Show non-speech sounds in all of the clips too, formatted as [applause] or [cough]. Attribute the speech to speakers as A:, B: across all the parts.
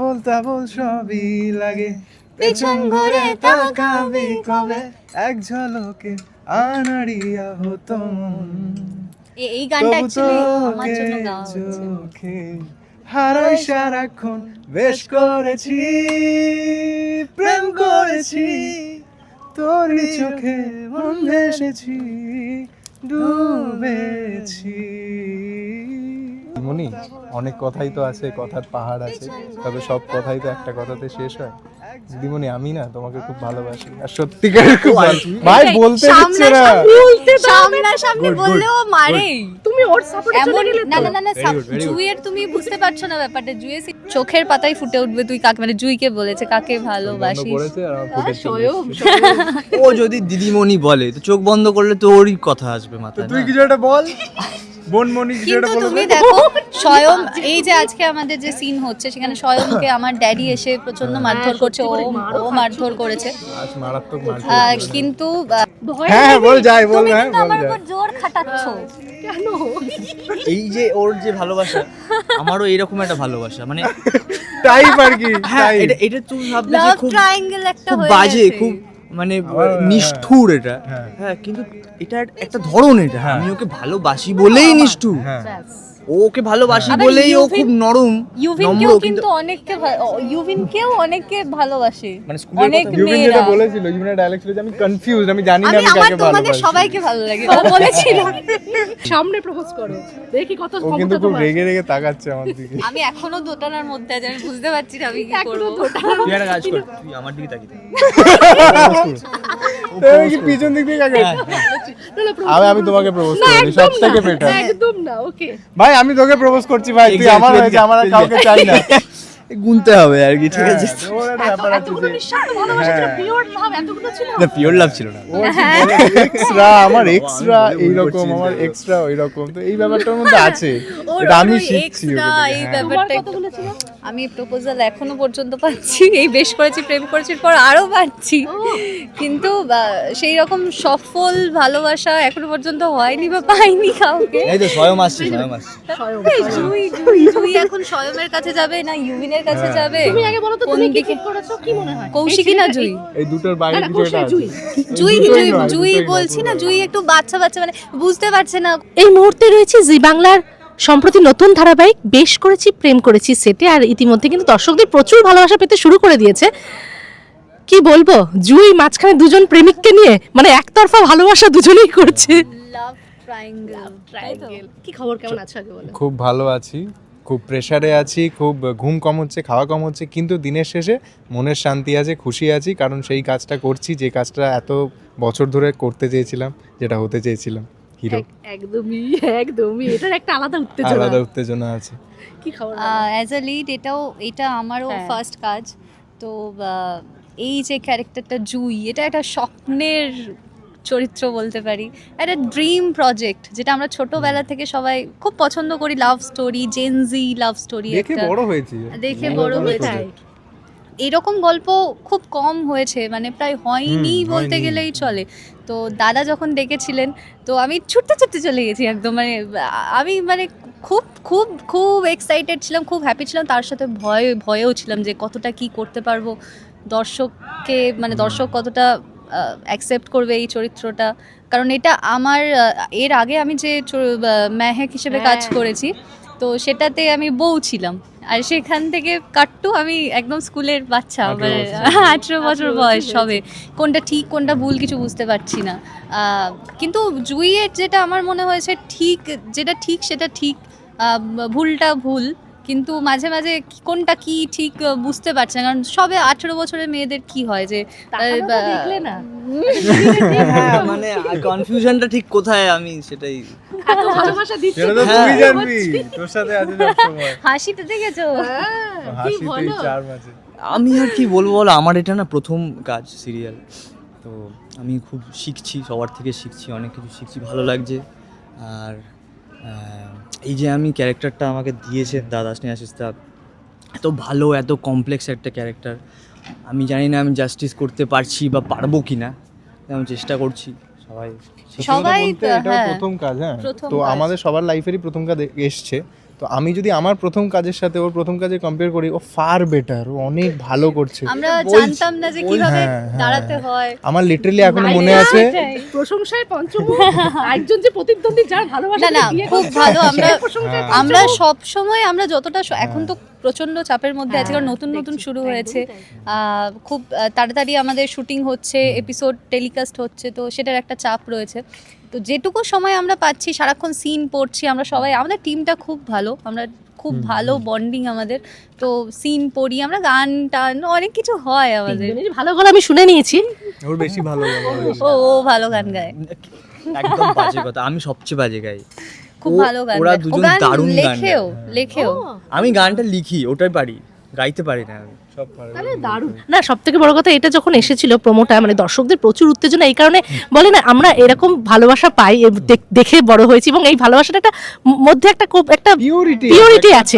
A: বল তাবল সবই লাগে। পেছন ঘুরে তাকাবি কবে? এক ঝলকে আনাড়িয়া হতো।
B: এই গানটা আমার জন্য গাওয়া
A: চোখে হারাই সারাক্ষণ বেশ করেছি প্রেম করেছি তোরই চোখে মন ভেসেছি ডুবেছি। মনি অনেক কথাই তো আছে কথার পাহাড় আছে তবে সব কথাই তো একটা কথাতে শেষ হয়। দিদিমণি আমি না তোমাকে খুব ভালোবাসি আর সত্যিকার খুব ভাই বলতে দিচ্ছে না।
B: সামনাসামনি বললেও মারেই।
C: তুমি ওর সাপোর্টে চলে গেলে
B: না না না না জুইয়ের তুমি বুঝতে পারছ না ব্যাপারটা জুইয়ে চোখের পাতায় ফুটে উঠবে তুই কাকে মানে জুইকে বলেছে কাকে ভালোবাসিস?
A: চলে [laughs]
D: ও যদি দিদিমণি বলে তো চোখ বন্ধ করলে তো ওরই কথা আসবে মাথায়
A: তুই? কিছু একটা বল। বোনমণি কিছু বলো।
B: তুমি দেখো [laughs] স্বয়ং এই যে আজকে আমাদের যে সিন হচ্ছে সেখানে স্বয়ংকে আমার ড্যাডি এসে প্রচণ্ড মারধর করছে ও ও মারধর করেছে।
A: আজ মারাত্মক মার
B: আহ, কিন্তু
A: হ্যাঁ হ্যাঁ বল যাই বল হ্যাঁ বল যাই।
B: জোর খাটাচ্ছ।
C: কেন?
D: এই যে ওর যে ভালোবাসা আমারও এইরকম একটা ভালোবাসা মানে
A: টাইপ আর কি
D: হ্যাঁ এটা এটা তুমি ভাববে যে খুব
B: ট্রায়াঙ্গেল একটা হয়ে
D: বাজে খুব মানে নিষ্ঠুর এটা।
A: হ্যাঁ।
D: হ্যাঁ কিন্তু এটা একটা ধরন এটা।
A: হ্যাঁ।
D: আমি ওকে ভালোবাসি বলেই নিষ্ঠুর।
A: হ্যাঁ।
D: ওকে ভালোবাসি বলেই ও খুব নরম।
B: ইউভিনকেও কিন্তু অনেককে ইউভিনকেও অনেকে ভালোবাসে।
D: মানে
B: অনেক
A: যেটা বলেছিল ইউবিনের ডায়লগ ছিল যে আমি কনফিউজ আমি জানি না
B: আমি
A: কাকে ভালোবাসি।
B: সবাইকে ভালো লাগে। [laughs] ও বলেছিল
C: সামনে প্রপোজ করো। দেখি কত
A: ও কিন্তু খুব রেগে রেগে তাকাচ্ছে আমার দিকে। [laughs]
B: আমি এখনও দোটানার মধ্যে আছি আমি বুঝতে পারছি না আমি কি করব।
D: তুই একটা কাজ কর তুই আমার দিকে তাকিয়ে থাক। [laughs]
A: কি পিছন দিক দিয়ে কাকে
C: না, না, propose
A: আমি আমি তোমাকে প্রপোজ করি
C: একদম
A: সব থেকে বেটার
C: একদম না ওকে
A: ভাই আমি তোকে প্রপোজ করছি ভাই তুই আমার হয়েছে আমার আর কাউকে চাই না। [laughs]
D: গুনতে হবে আর কি ঠিক আছে।
A: হ্যাঁ, ব্যাপার আছে
C: এতগুলো
A: যে
C: নিঃস্বার্থ ভালোবাসা ছিল
A: হ্যাঁ।
C: পিওর লাভ এতগুলো ছিল?
D: না পিওর লাভ ছিল না।
A: এক্সট্রা আমার এক্সট্রা এইরকম আমার এক্সট্রা ওইরকম। তো এই ব্যাপারটার মধ্যে আছে। এটা আমি শিখছি
B: এই
A: হ্যাঁ।
B: ব্যাপারটা
C: কতগুলো ছিল?
B: আমি প্রপোজাল এখনও পর্যন্ত পাচ্ছি। এই বেশ করেছি প্রেম করেছি পর আরও পাচ্ছি। কিন্তু সেই রকম সফল ভালোবাসা এখনও পর্যন্ত হয়নি বা পাইনি কাউকে।
D: এই তো স্বয়ং আসছে স্বয়ং আসছে।
B: জুই জুই জুই এখন স্বয়মের কাছে যাবে না ইউমিনের কাছে
A: হ্যাঁ।
B: যাবে?
C: তুমি আগে বলো তো তুমি কি ঠিক করেছ? কি মনে হয়?
B: কৌশিকী না জুই?
A: এই দুটোর বাইরে
C: না, না,
A: কিছু একটা
C: কৌশিক,
A: আছে
C: জুই।
B: জুই জুই বলছি না জুই একটু বাচ্চা বাচ্চা মানে বুঝতে পারছে না।
E: এই মুহূর্তে রয়েছে জি বাংলার সম্প্রতি নতুন ধারাবাহিক বেশ করেছি প্রেম করেছি সেটে আর ইতিমধ্যে কিন্তু দর্শকদের প্রচুর ভালোবাসা পেতে শুরু করে দিয়েছে। কি বলব? জুই মাঝখানে দুজন প্রেমিককে নিয়ে মানে একতরফা ভালোবাসা দুজনেই করছে।
B: লাভ ট্রায়াঙ্গেল
C: ট্রায়াঙ্গেল কি খবর? কেমন আছো আগে বলো?
A: খুব ভালো আছি খুব প্রেশারে আছি খুব ঘুম কম হচ্ছে খাওয়া কম হচ্ছে কিন্তু দিনের শেষে মনের শান্তি আছে খুশি আছি কারণ সেই কাজটা করছি যে কাজটা এত বছর ধরে করতে চেয়েছিলাম যেটা হতে চেয়েছিলাম। হিরো।
C: একদমই একদমই। এটার একটা আলাদা উত্তেজনা।
A: আলাদা উত্তেজনা আছে।
C: কি খবর?
B: অ্যাজ আ লিড এটাও এটা আমারও
C: হ্যাঁ।
B: ফার্স্ট কাজ। তো এই যে ক্যারেক্টারটা জুই এটা একটা স্বপ্নের চরিত্র বলতে পারি। একটা ড্রিম প্রজেক্ট যেটা আমরা ছোটবেলা থেকে সবাই খুব পছন্দ করি love story Gen Z love story
A: দেখে বড় হয়েছি।
B: দেখে বড় হয়েছে। এরকম গল্প খুব কম হয়েছে মানে প্রায় হয়নি বলতে গেলেই চলে। তো দাদা যখন ডেকেছিলেন তো আমি ছুটতে ছুটতে চলে গেছি একদম। মানে আমি মানে খুব খুব খুব এক্সাইটেড ছিলাম খুব হ্যাপি ছিলাম। তার সাথে ভয় ভয়েও ছিলাম যে কতটা কি করতে পারব। দর্শককে মানে দর্শক কতটা অ্যাকসেপ্ট করবে এই চরিত্রটা। কারণ এটা আমার এর আগে আমি যে মেহেক হিসেবে কাজ
C: হ্যাঁ।
B: করেছি তো সেটাতে আমি বউ ছিলাম। আর সেখান থেকে কাট্টু আমি একদম স্কুলের বাচ্চা মানে। [laughs] আঠেরো বছর বয়স হবে কোনটা ঠিক কোনটা ভুল কিছু বুঝতে পারছি না। আহ, কিন্তু জুইয়ের যেটা আমার মনে হয়েছে ঠিক যেটা ঠিক সেটা ঠিক আহ, ভুলটা ভুল। কিন্তু মাঝে মাঝে কোনটা কি ঠিক বুঝতে পারছে না। কারণ সবে আঠেরো বছরের মেয়েদের কি হয় যে
C: দেখলে না।
D: হ্যাঁ [laughs] মানে কনফিউশনটা ঠিক কোথায় আমি সেটাই।
C: এত ভালোবাসা দিচ্ছে
A: সেটা তো
D: হ্যাঁ।
A: তুই জানবি তোর সাথে আছে সব সময়।
B: হাসিটা দেখেছ?
C: কি
A: হাসিতেই
C: বলো?
A: চার মাঝে
D: আমি আর কি বলব বলো আমার এটা না প্রথম কাজ সিরিয়াল তো আমি খুব শিখছি সবার থেকে শিখছি অনেক কিছু শিখছি ভালো লাগছে। আর এই যে আমি ক্যারেক্টারটা আমাকে দিয়েছে দাদা স্নেহাশিস্তা এত ভালো এত কমপ্লেক্স একটা ক্যারেক্টার আমি জানি না আমি জাস্টিস করতে পারছি বা পারব কি না আমি চেষ্টা করছি সবাই।
B: সবাই হ্যাঁ।
A: প্রথম কাজ হ্যাঁ। তো আমাদের সবার লাইফেরই প্রথম কাজ এসছে। তো আমি যদি আমার প্রথম কাজের সাথে ওর প্রথম কাজে কম্পেয়ার করি ও ফার বেটার ও অনেক ভালো করছে।
B: আমরা জানতাম না যে কীভাবে
A: হ্যাঁ, হ্যাঁ,
B: দাঁড়াতে
A: হ্যাঁ। আমার লিটারালি
C: এখনও
A: মনে আছে
C: প্রশংসায় পঞ্চম একজন যে প্রতিদ্বন্দ্বী যার ভালোবাসা
B: না খুব ভালো আমরা। আমরা সব সময় আমরা যতটা এখন তো প্রচণ্ড চাপের মধ্যে আছে কারণ
C: হ্যাঁ,
B: নতুন নতুন শুরু হয়েছে। খুব তাড়াতাড়ি আমাদের শুটিং হচ্ছে এপিসোড টেলিকাস্ট হচ্ছে তো সেটার একটা চাপ রয়েছে। তো যেটুকু সময় আমরা পাচ্ছি সারাক্ষণ সিন পড়ছি আমরা সবাই আমাদের টিমটা খুব ভালো আমরা খুব ভালো বন্ডিং আমাদের। তো সিন পড়ি আমরা গান টান অনেক কিছু হয় আমাদের।
E: ভালো গলা আমি শুনে নিয়েছি।
A: ওর বেশি ভালো
B: ও ও ভালো গান গায়।
D: একদম বাজে কথা আমি সবচেয়ে বাজে গাই।
B: খুব ভালো গান
D: ওরা দুজন দারুণ গান
B: লেখেও লেখেও।
D: আমি গানটা লিখি ওটাই পারি গাইতে পারি না আমি।
A: সব পারে।
C: তাহলে দারুণ।
E: না সব থেকে বড় কথা এটা যখন এসেছিল প্রোমোটা মানে দর্শকদের প্রচুর উত্তেজনা এই কারণে বলে না আমরা এরকম ভালোবাসা পাই দেখে বড় হয়েছি এবং এই ভালোবাসাটা একটা মধ্যে একটা খুব একটা পিওরিটি আছে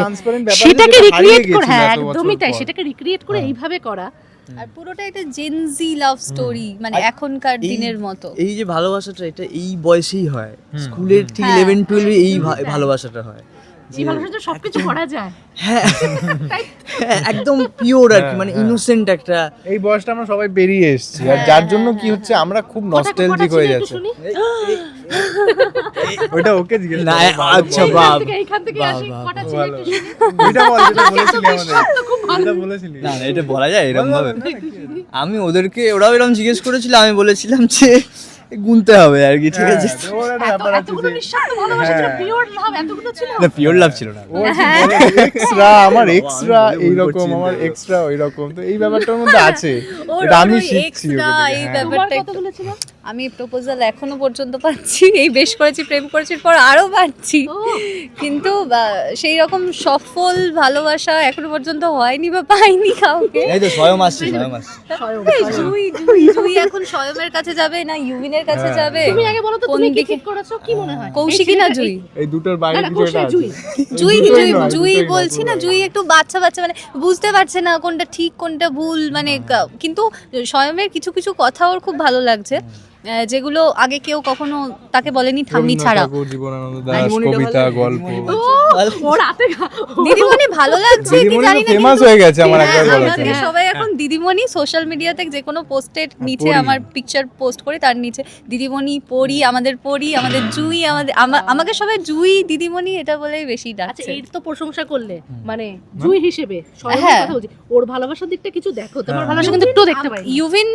E: সেটাকে রিক্রিয়েট করে হ্যাঁ একদমই তাই সেটাকে রিক্রিয়েট করে
A: হ্যাঁ।
E: এইভাবে করা।
B: আর পুরোটা একটা জেনজি লাভ স্টোরি মানে এখনকার দিনের মতো।
D: এই যে ভালোবাসাটা এটা এই বয়সেই হয়। স্কুলের ঠিক
B: হ্যাঁ।
D: ইলেভেন টুয়েলভে এই ভালোবাসাটা হয়।
C: এই সবকিছু করা যায়।
D: হ্যাঁ। [laughs] হ্যাঁ, একদম পিওর আর কি
A: হ্যাঁ,
D: মানে
A: হ্যাঁ।
D: ইনোসেন্ট একটা
A: এই বয়সটা আমরা সবাই বেরিয়ে এসেছি। আর
B: হ্যাঁ,
A: যার জন্য
B: হ্যাঁ,
A: কি
B: হ্যাঁ,
A: হচ্ছে আমরা খুব নস্টালজিক হয়ে যাচ্ছে। [laughs] ওটা ওকে জিজ্ঞেস
D: না, আচ্ছা।
C: এইখান থেকে আসি কটা ছিল [laughs]
A: বল যেটা বলেছিলি
D: না এটা বলা যায় এরকম ভাবে? আমি ওদেরকে ওরাও এরকম জিজ্ঞেস করেছিল আমি বলেছিলাম যে গুনতে হবে আর কি ঠিক আছে?
A: হ্যাঁ, হ্যাঁ।
D: না পিওর লাভ ছিল না।
A: এক্সট্রা আমার এক্সট্রা এইরকম আমার এক্সট্রা ওইরকম। তো এই [laughs] ব্যাপারটার মধ্যে আছে। এটা আমি শিখছি
B: এই
A: হ্যাঁ।
B: ব্যাপারটা
C: কতগুলো ছিল?
B: আমি প্রপোজাল এখনও পর্যন্ত পাচ্ছি। এই বেশ করেছি প্রেম করেছি পর আরও পাচ্ছি। কিন্তু সেই রকম সফল ভালোবাসা এখনও পর্যন্ত হয়নি বা পাইনি কাউকে।
D: এই তো স্বয়ং আসছে স্বয়ং আসছে।
B: জুই জুই জুই এখন স্বয়মের কাছে যাবে না ইউবিনের কাছে
A: হ্যাঁ।
B: যাবে?
C: তুমি আগে বলো তো তুমি কি ঠিক করেছ? কি মনে হয়?
B: কৌশিকী না জুই?
A: এই দুটোর বাইরে
C: জুই।
B: জুই জুই জুই বলছি না জুই একটু বাচ্চা বাচ্চা মানে বুঝতে পারছে না কোনটা ঠিক কোনটা ভুল মানে কিন্তু স্বয়মের কিছু কিছু কথা ওর খুব ভালো লাগছে। যেগুলো আগে কেউ কখনো তাকে বলেনি ঠাম্মি ছাড়া
A: জীবনানন্দ দাস কবিতা গল্প।
D: দিদিমণি ভালো।
B: লাগছে কি জানি না
A: ফেমাস হয়ে গেছে আমার
B: হ্যাঁ,
A: একবার বলাতে
B: আমাকে সবাই এখন দিদিমণি সোশ্যাল মিডিয়াতে যে কোনো পোস্টের নিচে আমার পিকচার পোস্ট করি তার নিচে দিদিমণি পড়ি আমাদের পড়ি আমাদের জুই আমাদের আমাকে সবাই জুই দিদিমণি এটা বলেই বেশি
C: আচ্ছা
B: ডাকছে।
C: এর তো প্রশংসা করলে মানে জুই হিসেবে
B: হ্যাঁ।
C: ওর ভালোবাসার দিকটা কিছু দেখো তোমার
A: হ্যাঁ।
C: ভালোবাসা কিন্তু একটু দেখতে পাই
B: ইউভিন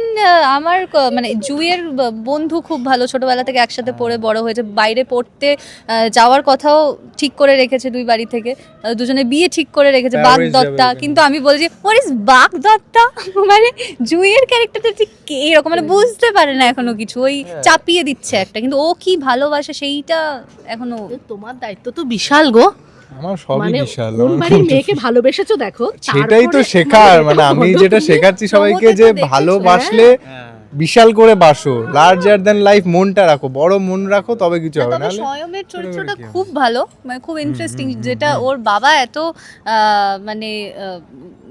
B: আমার মানে জুইয়ের বন্ধু খুব ভালো ছোটবেলা থেকে একসাথে পড়ে বড় হয়েছে। বাইরে পড়তে যাওয়ার কথাও ঠিক করে রেখেছে দুই বাড়ি থেকে। দুজনে বিয়ে ঠিক করে রেখেছে
A: প্যারিস
B: বাঘ দত্তা কিন্তু আমি বলছি ওর ইস বাঘ দত্তা [laughs] মানে জুইয়ের ক্যারেক্টারটা ঠিক এরকম? মানে বুঝতে পারে না এখনও কিছু। ওই
A: হ্যাঁ।
B: চাপিয়ে দিচ্ছে একটা। কিন্তু ও কি ভালোবাসে সেইটা এখনও
C: তোমার দায়িত্ব তো
E: বিশাল গো।
A: আমার সবই
C: মানে
A: বিশাল। [laughs]
C: মেয়েকে ভালোবেসেছো দেখো?
A: সেটাই তো শেখার। মানে আমি [laughs] যেটা শেখাচ্ছি সবাইকে যে ভালোবাসলে
D: হ্যাঁ।
A: বিশাল করে বাসো লার্জার দেন লাইফ মনটা রাখো বড় মন রাখো তবে কিছু
B: না,
A: হবে না
B: স্বয়মের চরিত্রটা খুব ভালো মানে খুব ইন্টারেস্টিং যেটা ওর বাবা এত মানে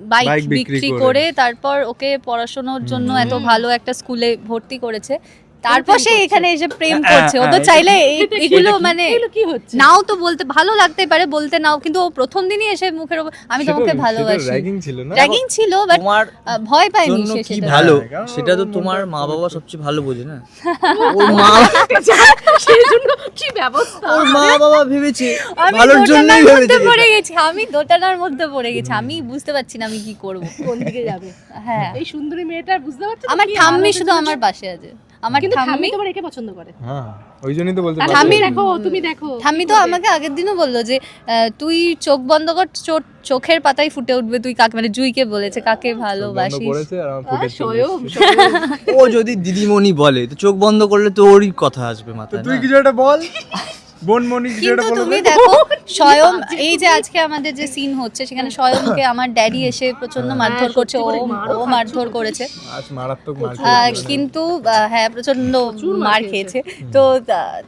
B: বাইক
A: বিক্রি
B: বিক্রি
A: করে।
B: করে তারপর ওকে পড়াশোনার জন্য এত ভালো একটা স্কুলে ভর্তি করেছে তারপর সে এখানে এসে প্রেম
D: হ্যাঁ,
B: করছে। ও তো
D: হ্যাঁ,
B: চাইলে এগুলো মানে
C: কি হচ্ছে?
B: নাও তো বলতে ভালো লাগতে পারে বলতে নাও কিন্তু ও প্রথম দিনই এসে মুখের ওপর আমি তোমাকে ভালোবাসি।
A: র্যাগিং ছিল না?
B: র্যাগিং ছিল বাট
D: তোমার
B: ভয় পাইনি সে
D: কি ভালো?
A: হ্যাঁ,
D: সেটা তো তোমার মা বাবা সবচেয়ে ভালো বোঝে না? [laughs] ওর মা [laughs]
C: সেই জন্য কি ব্যবস্থা?
D: ওর মা বাবা ভেবেছে ভালোর জন্যই ভেবেছে
B: মধ্যে পড়ে গেছি আমি দোটানার মধ্যে পড়ে গেছি আমি বুঝতে পারছি না আমি কি করব।
C: কোন দিকে যাবে?
B: হ্যাঁ।
C: এই সুন্দরী মেয়েটা বুঝতে পারছ
B: আমার ঠাম্মি শুধু আমার পাশে আছে। আমার
C: কিন্তু ঠাম্মি
B: ঠাম্মি
C: তোমার একে পছন্দ করে।
A: হ্যাঁ ওই জন্যই তো বলতে
C: ঠাম্মি দেখো তুমি দেখো।
B: ঠাম্মি তো আমাকে আগের দিনও বলল যে আহ, তুই চোখ বন্ধ কর চোখের পাতায় ফুটে উঠবে তুই কাকে মানে জুইকে বলেছে কাকে ভালোবাসিস।
D: ও যদি দিদিমণি বলে তো চোখ বন্ধ করলে তো ওরই কথা আসবে মাথায়
A: তুই কিছু একটা বল। বোনমণি কিছু বলো
B: তুমি দেখো [laughs] স্বয়ং এই যে আজকে আমাদের যে সিন হচ্ছে সেখানে স্বয়ংকে আমার ড্যাডি এসে প্রচণ্ড
A: হ্যাঁ,
B: মারধর করছে ও ও মারধর করেছে।
A: আজ মারাত্মক মার
B: কিন্তু হ্যাঁ
C: প্রচণ্ড মার খেয়েছে।
B: তো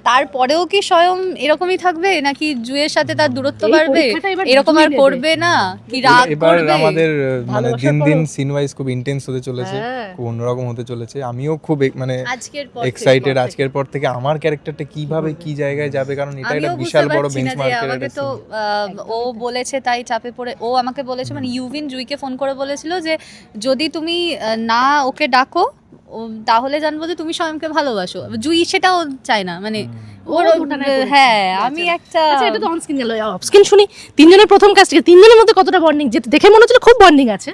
B: তারপরেও কি স্বয়ং এরকমই থাকবে? নাকি জুয়ের সাথে তার দূরত্ব বাড়বে? এরকম আর করবে না? কি রাগ করবে?
A: আমাদের মানে দিন দিন সিন ওয়াইজ খুব ইন্টেন্স হতে চলেছে
C: হ্যাঁ।
A: খুব অন্যরকম হতে চলেছে। আমিও খুব মানে
B: আজকের
A: এক্সাইটেড আজকের পর থেকে আমার ক্যারেক্টারটা কীভাবে কি জায়গায় যাবে কারণ এটা একটা বিশাল বড়
B: পারছি
A: বেঞ্চমার্কের
B: আমাকে তো ও বলেছে তাই চাপে পড়ে ও আমাকে বলেছে মানে ইউভিন জুইকে ফোন করে বলেছিল যে যদি তুমি আহ, না ওকে ডাকো ও- তাহলে জানব যে তুমি স্বয়ংকে ভালোবাসো। জুই সেটাও চায় না মানে ওর। হ্যাঁ আমি একটা
E: আচ্ছা এটা তো অন গেল। অফ শুনি তিনজনের প্রথম কাজ থেকে তিনজনের মধ্যে কতটা বন্ডিং যেতে দেখে মনে হচ্ছে খুব বন্ডিং আছে।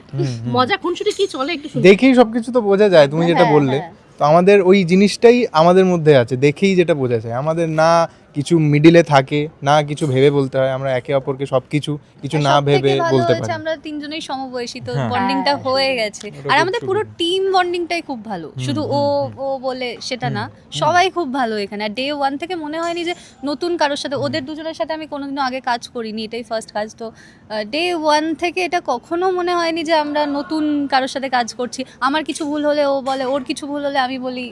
E: মজা খুনসুটি কি চলে একটু শুনি।
A: দেখেই সবকিছু তো বোঝা যায় তুমি যেটা
B: হ্যাঁ,
A: বললে।
B: হ্যাঁ।
A: তো আমাদের ওই জিনিসটাই আমাদের মধ্যে আছে দেখেই যেটা বোঝা যায়। আমাদের না কিছু মিডিলে থাকে না কিছু ভেবে বলতে হয় আমরা একে অপরকে সবকিছু কিছু না ভেবে বলতে পারি।
B: আমরা তিনজনেই সমবয়সী তো। বন্ডিংটা
E: হ্যাঁ,
B: গেছে। আর আমাদের পুরো। টিম বন্ডিংটাই খুব ভালো। শুধু ও ও বলে সেটা না সবাই খুব ভালো এখানে। আর ডে ওয়ান থেকে মনে হয়নি যে নতুন কারোর সাথে ওদের দুজনের সাথে আমি কোনোদিনও আগে কাজ করিনি এটাই ফার্স্ট কাজ। তো ডে ওয়ান থেকে এটা কখনো মনে হয়নি যে আমরা নতুন কারোর সাথে কাজ করছি। আমার কিছু ভুল হলে ও বলে ওর কিছু ভুল হলে আমি বলি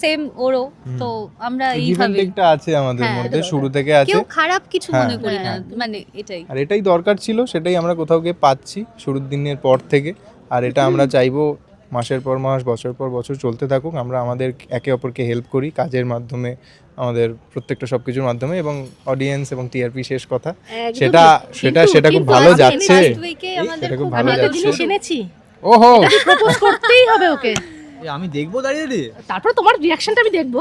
B: সেম ওরও তো আমরা এইভাবে
A: টেকটা আছে আমাদের
B: হ্যাঁ,
A: মধ্যে শুরু থেকে আছে।
B: কেউ খারাপ কিছু
A: হ্যাঁ।
B: মনে করি না
E: হ্যাঁ।
B: মানে এটাই।
A: আর এটাই দরকার ছিল সেটাই আমরা কোথাও গিয়ে পাচ্ছি শুরুর দিনের পর থেকে। আর এটা আমরা চাইব মাসের পর মাস বছর পর বছর চলতে থাকুক। আমরা আমাদের একে অপরকে হেল্প করি কাজের মাধ্যমে আমাদের প্রত্যেকটা সব কিছুর মাধ্যমে এবং অডিয়েন্স এবং টিআরপি শেষ কথা। সেটা সেটা সেটা খুব ভালো যাচ্ছে। সেটা খুব ভালো
E: একটা
A: যাচ্ছে।
E: জিনিস
A: ওহো!
E: প্রপোজ করতেই হবে ওকে?
D: আমি দেখব দাঁড়িয়ে দাঁড়িয়ে
E: তারপর তোমার রিয়াকশনটা আমি দেখব।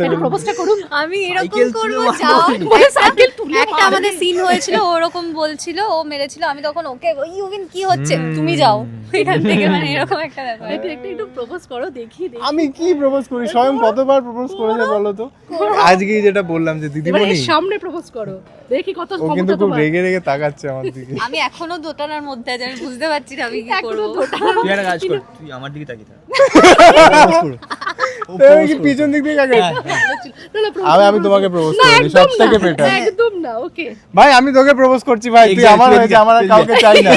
E: একটু প্রপোজটা করুক।
B: আমি এরকম করব। যাও।
E: বলে সাইকেল তুলে
B: একটা আমাদের সিন হয়েছিল ও ওরকম বলছিল ও মেরেছিল আমি তখন ওকে ওই ইউবিন কি হচ্ছে? তুমি যাও। এখান থেকে মানে [laughs] এরকম একটা ব্যাপার।
E: একটু একটু একটু প্রপোজ করো দেখি
A: আমি কি প্রপোজ করি? স্বয়ং কতবার প্রপোজ করেছে বলো তো? আজকেই যেটা বললাম যে দিদিমণি
E: সামনে প্রপোজ করো। দেখি কত
A: ও কিন্তু খুব রেগে রেগে তাকাচ্ছে আমার দিকে।
B: আমি এখনও দোটানার মধ্যে আছি আমি বুঝতে পারছি না আমি কি করব।
D: তুই একটা কাজ কর তুই আমার দিকে তাকিয়ে থাক। [laughs] ও
A: তো আমি
D: propose
A: কি
D: করবে।
A: পিছন দিক দিয়ে তাকাই।
E: না, না, propose
A: আমি আমি তোমাকে প্রপোজ করি সব থেকে বেটার
E: একদম না ওকে
A: ভাই আমি তোকে প্রপোজ করছি ভাই। তুই আমার হয়েছে আমার কাউকে চাই না।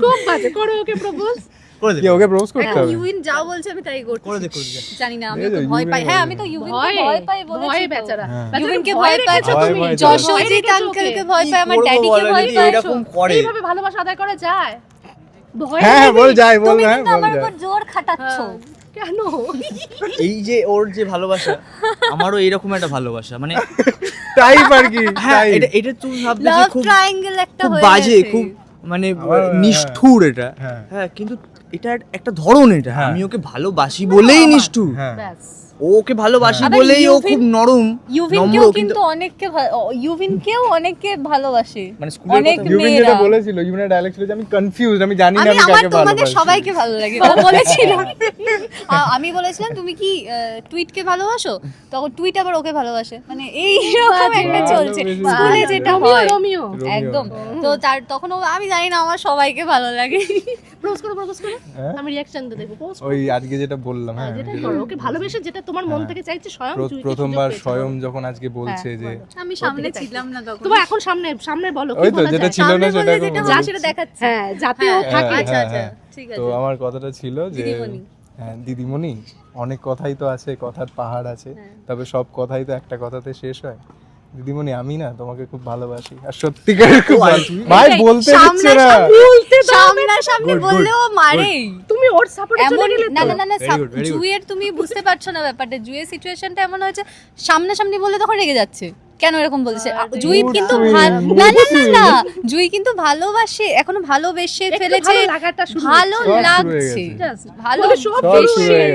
E: খুব বাজে করো ওকে প্রপোজ
D: করে দে।
A: ওকে প্রপোজ করতে হবে?
B: ইউবিন যাও বলছে আমি তাই করছি।
D: করে দে করে দে।
B: জানি না আমি তো ভয় পাই। হ্যাঁ আমি তো ইউবিন
E: ভয়
B: পাই বলেছি
E: ভয়ে বেচারা। বেচারা ভয়
B: ভয় পায়
E: রেখেছো
A: ভয়
E: তুমি।
B: যশোজিৎ
E: রেখেছো
B: আঙ্কেলকে ভয় পায় আমার
D: কি করব
B: ভয়
D: যদি এরকম করে।
E: এইভাবে ভালোবাসা আদায় করা যায়?
A: হ্যাঁ হ্যাঁ বল যাই বল হ্যাঁ
B: কিন্তু
A: বল
B: আমার উপর জোর খাটাচ্ছ।
E: কেন?
D: এই যে ওর যে ভালোবাসা আমারও এইরকম একটা ভালোবাসা মানে
A: টাইপ আর কি?
D: হ্যাঁ এটা এটা তুমি ভাববে যে খুব
B: ট্রায়াঙ্গেল একটা হয়ে
D: বাজে খুব মানে। নিষ্ঠুর এটা।
A: হ্যাঁ।
D: হ্যাঁ কিন্তু এটা একটা ধরন এটা।
A: হ্যাঁ।
D: আমি ওকে ভালোবাসি বলেই নিষ্ঠুর।
A: হ্যাঁ।
D: ওকে ভালোবাসি বলেই ও
B: ইউভিন-
D: খুব নরম
B: ইউভিনকেও কিন্তু অনেককে ইউভিনকেও অনেকে ভালোবাসে।
D: মানে কথা
A: যেটা বলেছিল ইউবিনের ডায়লগ ছিল যে আমি কনফিউজ আমি জানি না
B: আমি
A: কাকে
B: তোমাদের সবাইকে ভালো লাগে। ও বলেছিল। [laughs] আমি বলেছিলাম তুমি কি টুইটকে ভালোবাসো? তখন টুইট আবার ওকে ভালোবাসে। মানে এই রকম একটা চলছে। স্কুলে যেটা হয়
E: রোমিও।
B: একদম। তো তার তখন ও আমি জানি না আমার সবাইকে ভালো লাগে।
E: প্রপোজ করো প্রপোজ করো
A: হ্যাঁ?
E: আমি দেখব।
A: ওই আজকে যেটা বললাম হ্যাঁ
E: যেটা- করো ওকে ভালোবেসে যেটা তোমার মন
A: হ্যাঁ।
E: থেকে চাইছে স্বয়ং
A: প্রথমবার স্বয়ং যখন আজকে বলছে
E: হ্যাঁ,
A: যে
B: আমি সামনে ছিলাম না তখন।
E: তোমার এখন সামনে সামনে বলো কি
A: ওই তো
E: বলা
A: যেটা
E: যায়?
A: ছিল
B: সামনে
A: না সেটা
B: যেটা
A: বলছি।
B: হয় সেটা দেখাচ্ছে।
E: হ্যাঁ যাতে ও
B: হ্যাঁ,
E: থাকে।
A: হ্যাঁ,
B: আচ্ছা আচ্ছা ঠিক আছে।
A: তো আমার কথাটা ছিল যে। হ্যাঁ দিদিমণি অনেক কথাই তো আছে কথার পাহাড় আছে। তবে সব কথাই তো একটা কথাতে শেষ হয়। দিদিমণি আমি না তোমাকে খুব ভালোবাসি। আর সত্যিকারের খুব ভালো ভাই বলতে হচ্ছে না।
B: বলতে
D: সামনে সামনে
B: বললেও মারে
E: তুমি ওর সাপোর্টে চলে গেলে
B: না না না না জুয়ের তুমি বুঝতে পারছ না ব্যাপারটা। জুয়ের সিচুয়েশনটা এমন হয়েছে সামনে সামনে বলে তখন রেগে যাচ্ছে। কেন এরকম বলছে আ, জুই কিন্তু না না না না। জুই কিন্তু ভালোবাসে এখনও ভালোবেসে ফেলেছে।
E: ভালো
A: হয়ে
B: লাগছে। ভালো
E: সব
A: হয়ে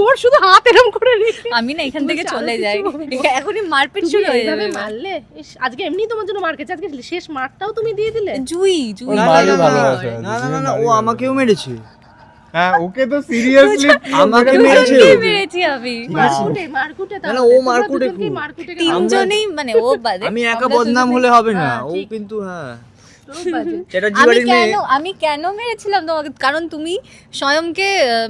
E: ওর শুধু হাত এরম করে [laughs]
B: আমি না এখান থেকে চলে যাই। এখনই মারপিট শুরু হয়ে যাবে।
E: মারলে? আজকে এমনি তোমার জন্য মার খেয়েছে আজকে শেষ মারটাও তুমি দিয়ে দিলে?
B: জুই জুই।
D: না, না, না ও আমাকেও মেরেছে।
A: হ্যাঁ ওকে তো সিরিয়াসলি
D: আমাকে মেরেছে
B: মেরেছি আমি।
E: মারকুটে মারকুটে
D: না, ও মারকুটে খুব।
E: মারকুটে
B: তিনজনেই মানে ও বাদে
D: আমি একা বদনাম হলে হবে না।
E: হ্যাঁ,
D: ও কিন্তু হ্যাঁ।
B: আমি কেন আমি কেন মেরেছিলাম তোমাকে? কারণ তুমি স্বয়ংকে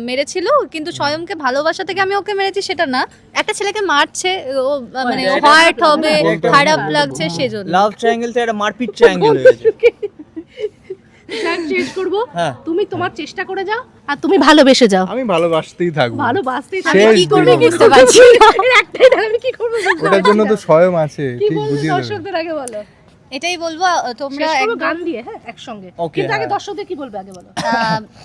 B: মেরেছিল কিন্তু স্বয়ংকে ভালোবাসা থেকে আমি ওকে মেরেছি সেটা না। একটা ছেলেকে মারছে ও মানে হার্ট হবে খারাপ লাগছে। সেজন্য।
D: লাভ ট্রায়াঙ্গেল থেকে একটা মারপিট [laughs] ট্রায়াঙ্গেল হয়ে গেছে।
E: ট্র্যাক চেঞ্জ করব। তুমি তোমার চেষ্টা করে যাও আর তুমি ভালোবেসে যাও।
A: আমি ভালোবাসতেই থাকব।
E: ভালোবাসতেই
B: আমি কি করবে বুঝতে পারছি
E: একটাই আমি কি করব [laughs]
A: ওটার জন্য তো স্বয়ং আছে
E: কি
A: ঠিক বুঝিয়ে
E: দর্শকদের আগে বলো।
B: এটাই বলব তোমরা
E: গান দিয়ে হ্যাঁ একসঙ্গে। কিন্তু আগে
D: হ্যাঁ।
E: দর্শকদের কি বলবে আগে বলো?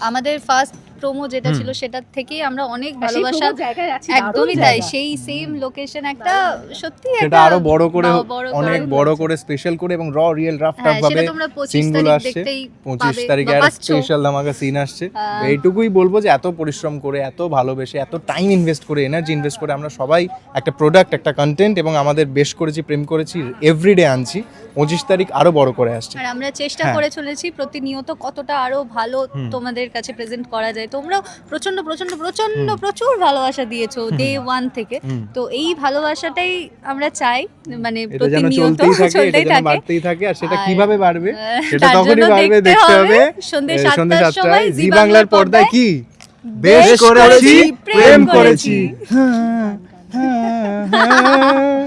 B: আমাদের ফার্স্ট প্রোমো যেটা ছিল সেটার থেকেই আমরা অনেক ভালোবাসা
C: জায়গায় আছি
B: একদমই তাই সেই সেম লোকেশন একটা সত্যি একটা
A: আরও বড় করে অনেক বড় করে স্পেশাল করে এবং র রিয়েল রাফ টাফ
B: হ্যাঁ
A: ভাবে
B: তারিখ
A: আসছে
B: দেখতেই
A: পঁচিশ
B: পাবে
A: তারিখে
B: বা
A: একটা
B: পাচ্ছো।
A: স্পেশাল ধামাকা সিন আসছে।
B: হ্যাঁ।
A: এইটুকুই বলব যে এত পরিশ্রম করে এত ভালোবেসে এত টাইম ইনভেস্ট করে এনার্জি ইনভেস্ট করে আমরা সবাই একটা প্রোডাক্ট একটা কন্টেন্ট এবং আমাদের বেশ করেছি প্রেম করেছি এভরিডে আনছি। পঁচিশ তারিখ আরও বড় করে আসছে।
B: আর আমরা চেষ্টা
A: হ্যাঁ।
B: করে চলেছি প্রতিনিয়ত কতটা আরও ভালো তোমাদের কাছে প্রেজেন্ট করা যায়। তোমরা প্রচণ্ড প্রচণ্ড প্রচণ্ড প্রচুর ভালোবাসা দিয়েছ ডে ওয়ান থেকে। তো এই ভালোবাসাটাই আমরা চাই মানে প্রতিনিয়ত
A: চলতেই থাকে বাড়তেই থাকে আর সেটা কীভাবে বাড়বে সেটা তখনই বাড়বে দেখতে হবে
B: সন্ধ্যে সাতটার সময় জি বাংলার
A: পর্দায় কি? বেশ করেছি প্রেম করেছি।
B: করেছি।
A: হ্যাঁ, হ্যাঁ,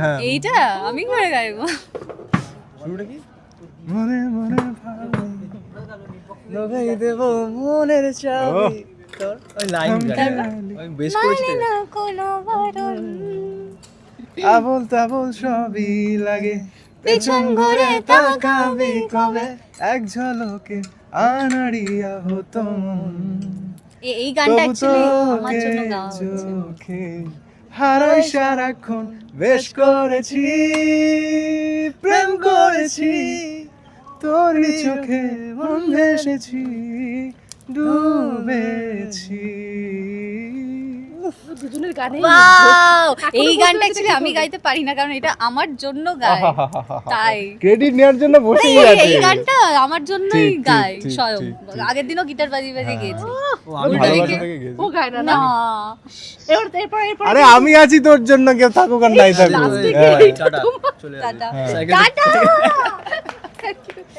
A: হ্যাঁ,
B: এইটা? আমি করে গাইবো।
D: শুরুটা কি?
A: মনে মনে ভাবো।
D: দেব মনের চাবি। তোর ওই লাইন আমি বেশ করেছি
B: কোনো
A: আবল তাবল সবই লাগে। পেছন ঘুরে তাকাবি কবে? এক ঝলকে আনাড়িয়া হতো মন।
B: এই গানটা অ্যাকচুয়ালি আমার জন্য গাওয়া হচ্ছে
A: হারাই সারাক্ষণ বেশ করেছি প্রেম করেছি তোর চোখে মন ভেসেছি ডুবেছি।
C: দুজনের গানে!
B: এই গানটা অ্যাকচুয়ালি আমি গাইতে পারি না কারণ এটা আমার জন্য গায়। তাই।
A: ক্রেডিট নেওয়ার জন্য বসেই আছে
B: এই গানটা আমার জন্যই গায় স্বয়ং। আগের দিনও গিটার বাজিয়ে বাজিয়ে গেয়েছি।
D: ও।
A: থেকে গেছি।
C: গায় না
B: না।
C: না। এবার এরপর এরপর
A: আরে আমি আছি তোর জন্য কেউ থাকুক আর নাই থাকুক। হ্যাঁ। হ্যাঁ।
B: টাটা!